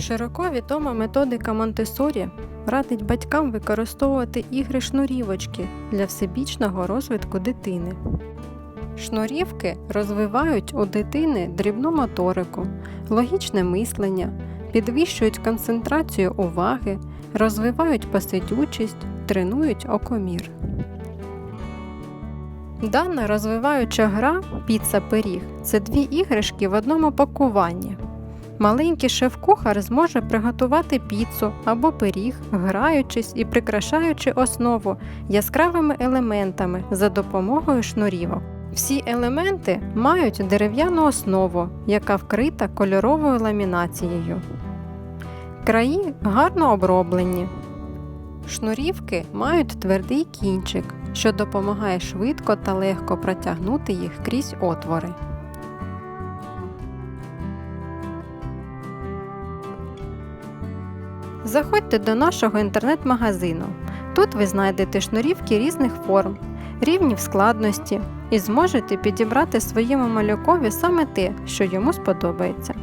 Широко відома методика Монтесорі радить батькам використовувати ігри шнурівочки для всебічного розвитку дитини. Шнурівки розвивають у дитини дрібну моторику, логічне мислення, підвищують концентрацію уваги, розвивають посидючість, тренують окомір. Дана розвиваюча гра піца пиріг це дві іграшки в одному пакуванні. Маленький шеф-кухар зможе приготувати піцу або пиріг, граючись і прикрашаючи основу яскравими елементами за допомогою шнурівок. Всі елементи мають дерев'яну основу, яка вкрита кольоровою ламінацією. Краї гарно оброблені. Шнурівки мають твердий кінчик, що допомагає швидко та легко протягнути їх крізь отвори. Заходьте до нашого інтернет-магазину. Тут ви знайдете шнурівки різних форм, рівнів складності і зможете підібрати своєму малюкові саме те, що йому сподобається.